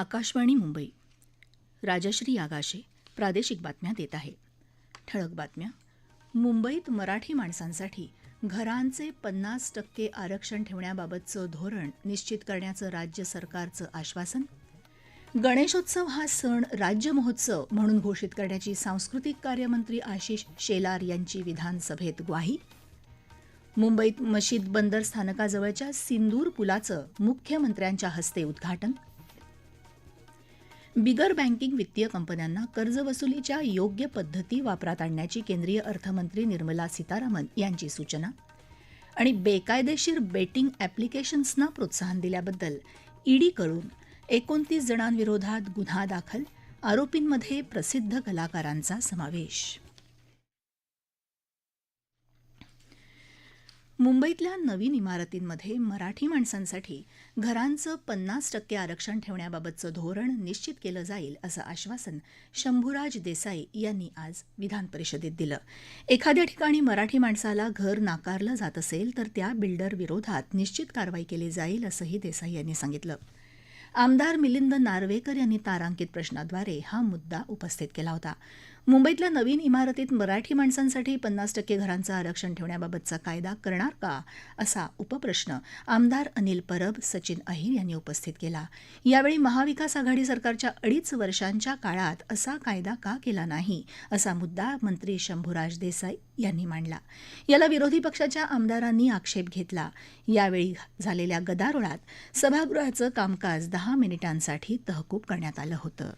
आकाशवाणी मुंबई. राजश्री आगाशे प्रादेशिक बातम्या देत आहे. ठळक बातम्या. मुंबईत मराठी माणसांसाठी घरांचे पन्नास टक्के आरक्षण ठेवण्याबाबतचं धोरण निश्चित करण्याचं राज्य सरकारचं आश्वासन? गणेशोत्सव हा सण राज्य महोत्सव म्हणून घोषित करण्याची सांस्कृतिक कार्यमंत्री आशिष शेलार यांची विधानसभेत ग्वाही? मुंबईत मशीद बंदर स्थानकाजवळच्या सिंदूर पुलाचं मुख्यमंत्र्यांच्या हस्ते उद्घाटन? बिगर बँकिंग वित्तीय कंपन्यांना कर्जवसुलीच्या योग्य पद्धती वापरात आणण्याची केंद्रीय अर्थमंत्री निर्मला सीतारामन यांची सूचना आणि बेकायदेशीर बेटिंग ॲप्लिकेशन्सना प्रोत्साहन दिल्याबद्दल ईडीकडून एकोणतीस जणांविरोधात गुन्हा दाखल आरोपींमध्ये प्रसिद्ध कलाकारांचा समावेश. मुंबईतल्या नवीन इमारतींमध्ये मराठी माणसांसाठी घरांचं पन्नास टक्के आरक्षण ठेवण्याबाबतचं धोरण निश्चित केलं जाईल असं आश्वासन शंभूराज देसाई यांनी आज विधान परिषदेत दिलं. एखाद्या ठिकाणी मराठी माणसाला घर नाकारलं जात असेल तर त्या बिल्डर विरोधात निश्चित कारवाई केली जाईल असंही देसाई यांनी सांगितलं. आमदार मिलिंद नार्वेकर यांनी तारांकित प्रश्नाद्वारे हा मुद्दा उपस्थित केला होता. मुंबईतल्या नवीन इमारतीत मराठी माणसांसाठी पन्नास टक्के घरांचं आरक्षण ठेवण्याबाबतचा कायदा करणार का? असा उपप्रश्न आमदार अनिल परब सचिन अहिर यांनी उपस्थित केला. यावेळी महाविकास आघाडी सरकारच्या अडीच वर्षांच्या काळात असा कायदा का केला नाही? असा मुद्दा मंत्री शंभूराज देसाई यांनी मांडला. याला विरोधी पक्षाच्या आमदारांनी आक्षेप घेतला. यावेळी झालेल्या गदारोळात सभागृहाचं कामकाज दहा मिनिटांसाठी तहकूब करण्यात आलं होतं.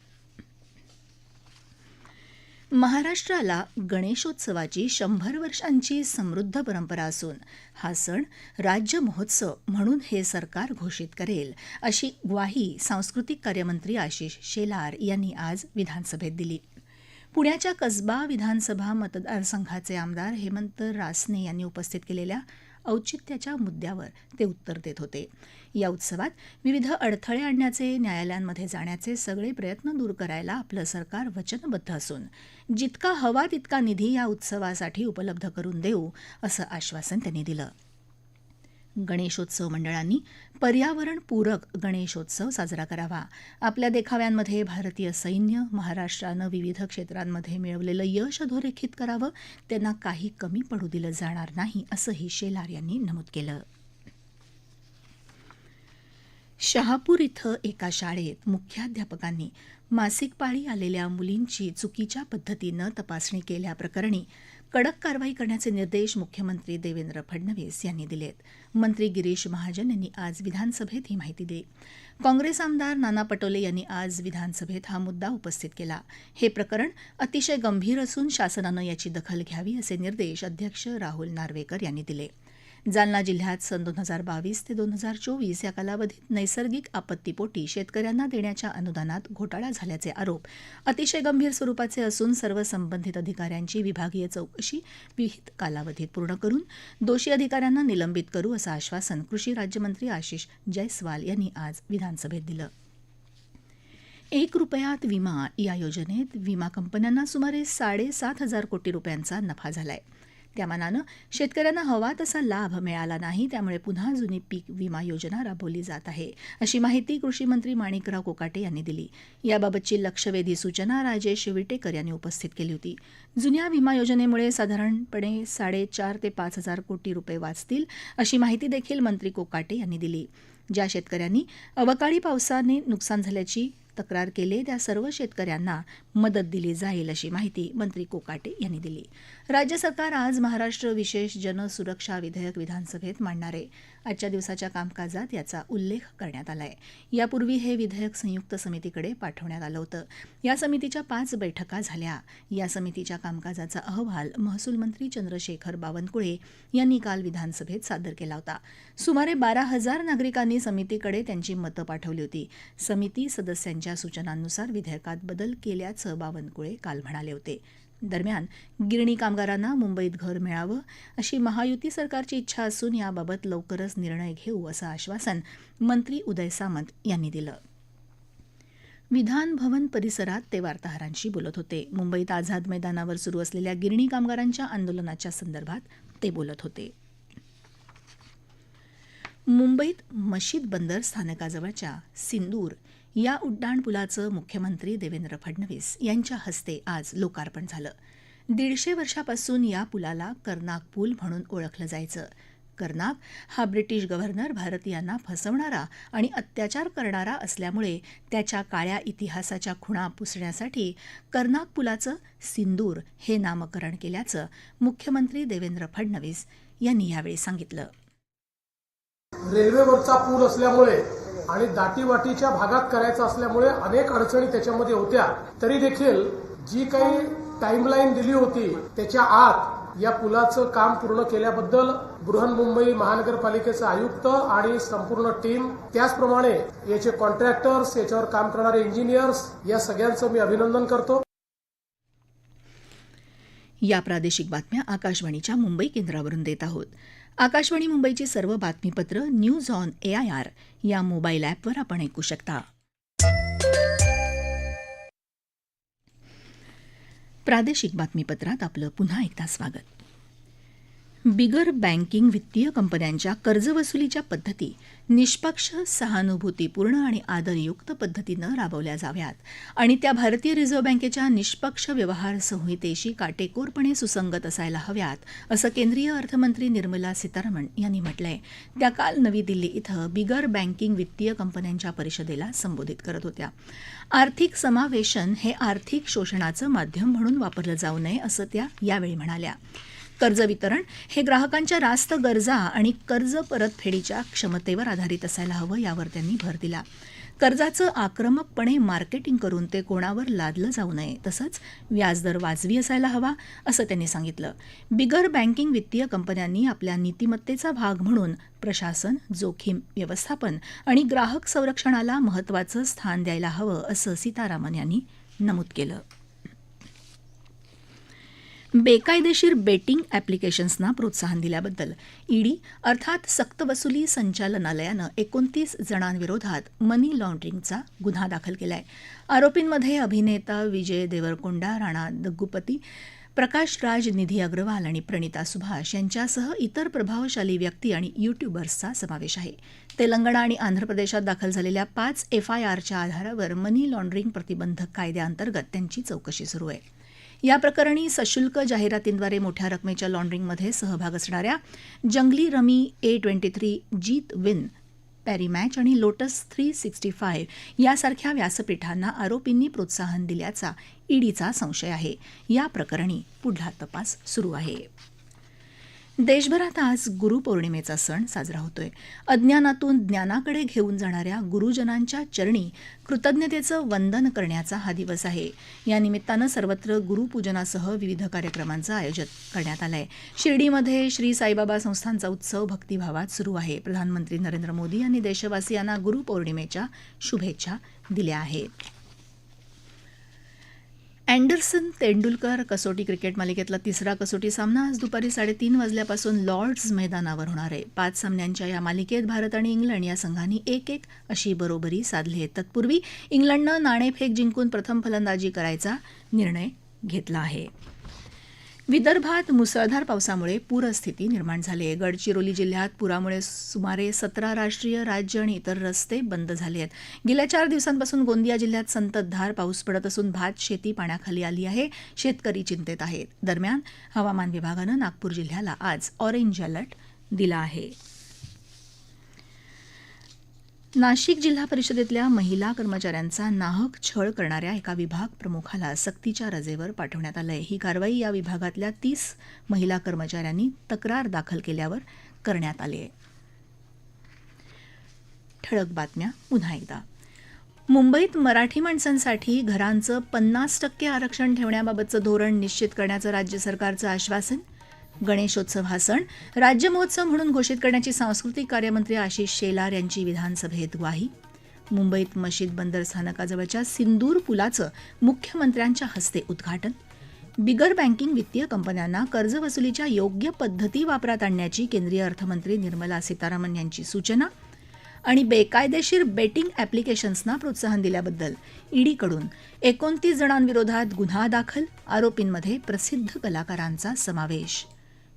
महाराष्ट्राला गणेशोत्सवाची शंभर वर्षांची समृद्ध परंपरा असून हा सण राज्य महोत्सव म्हणून हे सरकार घोषित करेल अशी ग्वाही सांस्कृतिक कार्यमंत्री आशिष शेलार यांनी आज विधानसभेत दिली. पुण्याच्या कसबा विधानसभा मतदारसंघाचे आमदार हेमंत रासने यांनी उपस्थित केलेल्या औचित्याच्या मुद्द्यावर ते उत्तर देत होते. या उत्सवात विविध अडथळे आणण्याचे न्यायालयांमध्ये जाण्याचे सगळे प्रयत्न दूर करायला आपलं सरकार वचनबद्ध असून जितका हवा तितका निधी या उत्सवासाठी उपलब्ध करून देऊ असं आश्वासन त्यांनी दिलं. गणेशोत्सव मंडळांनी पर्यावरणपूरक गणेशोत्सव साजरा करावा. आपल्या देखाव्यांमध्ये भारतीय सैन्य महाराष्ट्रानं विविध क्षेत्रांमध्ये मिळवलेलं यश अधोरेखित करावं त्यांना काही कमी पडू दिलं जाणार नाही असंही शेलार यांनी नमूद केलं. शहापूर इथं एका शाळेत मुख्याध्यापकांनी मासिक पाळी आलेल्या मुलींची चुकीच्या पद्धतीनं तपासणी केल्याप्रकरणी कडक कारवाई करण्याचे निर्देश मुख्यमंत्री देवेंद्र फडणवीस यांनी दिलेत. मंत्री गिरीश महाजन यांनी आज विधानसभेत ही माहिती दिली. काँग्रेस आमदार नाना पटोले यांनी आज विधानसभेत हा मुद्दा उपस्थित केला. हे प्रकरण अतिशय गंभीर असून शासनानं याची दखल घ्यावी असे निर्देश अध्यक्ष राहुल नार्वेकर यांनी दिले. जालना जिल्ह्यात सन दोन हजार बावीस ते दोन हजार चोवीस या कालावधीत नैसर्गिक आपत्तीपोटी शेतकऱ्यांना देण्याच्या अनुदानात घोटाळा झाल्याचे आरोप. अतिशय गंभीर स्वरूपाचे असून सर्व संबंधित अधिकाऱ्यांची विभागीय चौकशी विहित कालावधीत पूर्ण करून दोषी अधिकाऱ्यांना निलंबित करू असं आश्वासन कृषी राज्यमंत्री आशिष जयस्वाल यांनी आज विधानसभेत दिलं. एक रुपयात विमा या योजनेत विमा कंपन्यांना सुमारे साडेसात हजार कोटी रुपयांचा नफा त्या त्यामानानं शेतकऱ्यांना हवा तसा लाभ मिळाला नाही त्यामुळे पुन्हा जुनी पीक विमा योजना राबवली जात आहे अशी माहिती कृषी मंत्री माणिकराव कोकाटे यांनी दिली. याबाबतची लक्षवेधी सूचना राजेश विटेकर यांनी उपस्थित केली होती. जुन्या विमा योजनेमुळे साधारणपणे साडेचार ते पाच हजार कोटी रुपये वाचतील अशी माहिती देखील मंत्री कोकाटे यांनी दिली. ज्या शेतकऱ्यांनी अवकाळी पावसाने नुकसान झाल्याची तक्रार केले त्या सर्व शेतकऱ्यांना मदत दिली जाईल अशी माहिती मंत्री कोकाटे यांनी दिली. राज्य सरकार आज महाराष्ट्र विशेष जनसुरक्षा विधेयक विधानसभेत मांडणार आहे. आजच्या दिवसाच्या कामकाजात याचा उल्लेख करण्यात आला आहे यापूर्वी हे विधेयक संयुक्त समितीकडे पाठवण्यात आलं होतं. या समितीच्या पाच बैठका झाल्या. या समितीच्या कामकाजाचा अहवाल महसूल मंत्री चंद्रशेखर बावनकुळे यांनी काल विधानसभेत सादर केला होता. सुमारे बारा हजार नागरिकांनी समितीकडे त्यांची मतं पाठवली होती. समिती यांच्या सूचनांनुसार विधेयकात बदल केल्याचं बावनकुळे काल म्हणाले होते. दरम्यान गिरणी कामगारांना मुंबईत घर मिळावं अशी महायुती सरकारची इच्छा असून याबाबत लवकरच निर्णय घेऊ असं आश्वासन मंत्री उदय सामंत यांनी दिलं. विधान भवन परिसरात ते वार्ताहरांशी बोलत होते. मुंबईत आझाद मैदानावर सुरू असलेल्या गिरणी कामगारांच्या आंदोलनाच्या संदर्भात ते बोलत होते. मुंबईत मशीद बंदर स्थानकाजवळच्या सिंदूर या उड्डाणपुलाचं मुख्यमंत्री देवेंद्र फडणवीस यांच्या हस्ते आज लोकार्पण झालं. दीडशे वर्षापासून या पुलाला कर्नाक पूल म्हणून ओळखलं जायचं. कर्नाक हा ब्रिटिश गव्हर्नर भारतीयांना फसवणारा आणि अत्याचार करणारा असल्यामुळे त्याच्या काळ्या इतिहासाच्या खुणा पुसण्यासाठी कर्नाक पुलाचं सिंदूर हे नामकरण केल्याचं मुख्यमंत्री देवेंद्र फडणवीस यांनी यावेळी सांगितलं. रेल्वेवरचा पूल असल्यामुळे आणि दाटीवाटीच्या भागात करायचा असल्यामुळे अनेक अडचणी त्याच्यामध्ये होत्या. तरी देखील जी काही टाईमलाईन दिली होती त्याच्या आत या पुलाचं काम पूर्ण केल्याबद्दल बृहन्मुंबई महानगरपालिकेचे आयुक्त आणि संपूर्ण टीम त्याचप्रमाणे याचे कॉन्ट्रॅक्टर्स याच्यावर काम करणारे इंजिनियर्स या सगळ्यांचं मी अभिनंदन करतो. या प्रादेशिक बातम्या आकाशवाणीच्या मुंबई केंद्रावरून देत आहोत. आकाशवाणी मुंबईची सर्व बातमीपत्र न्यूज ऑन एआयआर या मोबाईल ॲपवर आपण ऐकू शकता. प्रादेशिक बातमीपत्रात आपलं पुन्हा एकदा स्वागत. बिगर बँकिंग वित्तीय कंपन्यांच्या कर्जवसुलीच्या पद्धती निष्पक्ष सहानुभूतीपूर्ण आणि आदरयुक्त पद्धतीनं राबवल्या जाव्यात. आणि त्या भारतीय रिझर्व्ह बँकेच्या निष्पक्ष व्यवहार संहितेशी काटेकोरपणे सुसंगत असायला हव्यात असं केंद्रीय अर्थमंत्री निर्मला सीतारामन यांनी म्हटलंय. त्या काल नवी दिल्ली इथं बिगर बँकिंग वित्तीय कंपन्यांच्या परिषदेला संबोधित करत होत्या. आर्थिक समावेशन हे आर्थिक शोषणाचं माध्यम म्हणून वापरलं जाऊ नये असं त्या यावेळी म्हणाल्या. कर्ज वितरण हे ग्राहकांच्या रास्त गरजा आणि कर्ज परतफेडीच्या क्षमतेवर आधारित असायला हवं यावर त्यांनी भर दिला. कर्जाचं आक्रमकपणे मार्केटिंग करून ते कोणावर लादलं जाऊ नये तसंच व्याजदर वाजवी असायला हवा असं त्यांनी सांगितलं. बिगर बँकिंग वित्तीय कंपन्यांनी आपल्या नीतिमत्तेचा भाग म्हणून प्रशासन जोखीम व्यवस्थापन आणि ग्राहक संरक्षणाला महत्त्वाचं स्थान द्यायला हवं असं सीतारामन यांनी नमूद केलं. बेकायदेशीर बेटिंग ॲप्लिकेशन्सना प्रोत्साहन दिल्याबद्दल. ईडी अर्थात सक्तवसुली संचालनालयानं एकोणतीस जणांविरोधात मनी लॉन्ड्रिंगचा गुन्हा दाखल केला आहे आरोपींमध्ये अभिनेता विजय देवरकोंडा राणा दग्गुपती प्रकाश राज निधी अग्रवाल आणि प्रणिता सुभाष यांच्यासह इतर प्रभावशाली व्यक्ती आणि युट्यूबर्सचा समावेश आहे. तेलंगणा आणि आंध्र प्रदेशात दाखल झालेल्या पाच एफआयआरच्या आधारावर मनी लॉन्ड्रिंग प्रतिबंधक कायद्याअंतर्गत त्यांची चौकशी सुरू आहे. या प्रकरणी सशुल्क जाहिरातींद्वारे मोठ्या रकमेच्या लॉन्ड्रिंगमध्ये सहभाग असणाऱ्या Junglee rummy A twenty three Jeetwin Parimatch आणि लोटस थ्री सिक्स्टी फाईव्ह यासारख्या व्यासपीठांना आरोपींनी प्रोत्साहन दिल्याचा ईडीचा संशय आहे. या प्रकरणी पुढला तपास सुरू आहे. देशभरात आज गुरुपौर्णिमेचा सण साजरा होतोय. अज्ञानातून ज्ञानाकडे घेऊन जाणाऱ्या गुरुजनांच्या चरणी कृतज्ञतेचं वंदन करण्याचा हा दिवस आहे. या निमित्तानं सर्वत्र गुरुपूजनासह विविध कार्यक्रमांचं आयोजन करण्यात आलं आहे शिर्डीमध्ये श्री साईबाबा संस्थांचा उत्सव भक्तिभावात सुरू आहे. प्रधानमंत्री नरेंद्र मोदी यांनी देशवासियांना गुरुपौर्णिमेच्या शुभेच्छा दिल्या आहेत. अँडरसन तेंडुलकर कसोटी क्रिकेट मालिकेतला तिसरा कसोटी सामना आज दुपारी साडेतीन वाजल्यापासून लॉर्ड्स मैदानावर होणार आहे. पाच सामन्यांच्या या मालिकेत भारत आणि इंग्लंड या संघांनी एक एक अशी बरोबरी साधली आहे. तत्पूर्वी इंग्लंडनं नाणेफेक जिंकून प्रथम फलंदाजी करायचा निर्णय घेतला आहे. विदर्भात मुसळधार पावसामुळे पूरस्थिती निर्माण झाली आहे. गडचिरोली जिल्ह्यात पुरामुळे सुमारे सतरा राष्ट्रीय राज्य आणि इतर रस्ते बंद झाले आहेत. गेल्या चार दिवसांपासून गोंदिया जिल्ह्यात संततधार पाऊस पडत असून भात शेती पाण्याखाली आली आहे. शेतकरी चिंतेत आहेत. दरम्यान हवामान विभागानं नागपूर जिल्ह्याला आज ऑरेंज अलर्ट दिला आहे. नाशिक जिल्हा परिषदेतल्या महिला कर्मचाऱ्यांचा नाहक छळ करणाऱ्या एका विभाग प्रमुखाला सक्तीच्या रजेवर पाठवण्यात आलं आहे ही कारवाई या विभागातल्या तीस महिला कर्मचाऱ्यांनी तक्रार दाखल केल्यावर करण्यात आली आहे. ठळक बातम्या. पुन्हा एकदा. मुंबईत मराठी माणसांसाठी घरांचं पन्नास टक्के आरक्षण ठेवण्याबाबतचं धोरण निश्चित करण्याचं राज्य सरकारचं आश्वासन गणेशोत्सव हा सण राज्य महोत्सव म्हणून घोषित करण्याची सांस्कृतिक कार्यमंत्री आशिष शेलार यांची विधानसभेत ग्वाही. मुंबईत मशीद बंदर स्थानकाजवळच्या सिंदूर पुलाचं मुख्यमंत्र्यांच्या हस्ते उद्घाटन. बिगर बँकिंग वित्तीय कंपन्यांना कर्जवसुलीच्या योग्य पद्धती वापरात आणण्याची केंद्रीय अर्थमंत्री निर्मला सीतारामन यांची सूचना आणि बेकायदेशीर बेटिंग ॲप्लिकेशन्सना प्रोत्साहन दिल्याबद्दल ईडीकडून एकोणतीस जणांविरोधात गुन्हा दाखल आरोपींमध्ये प्रसिद्ध कलाकारांचा समावेश.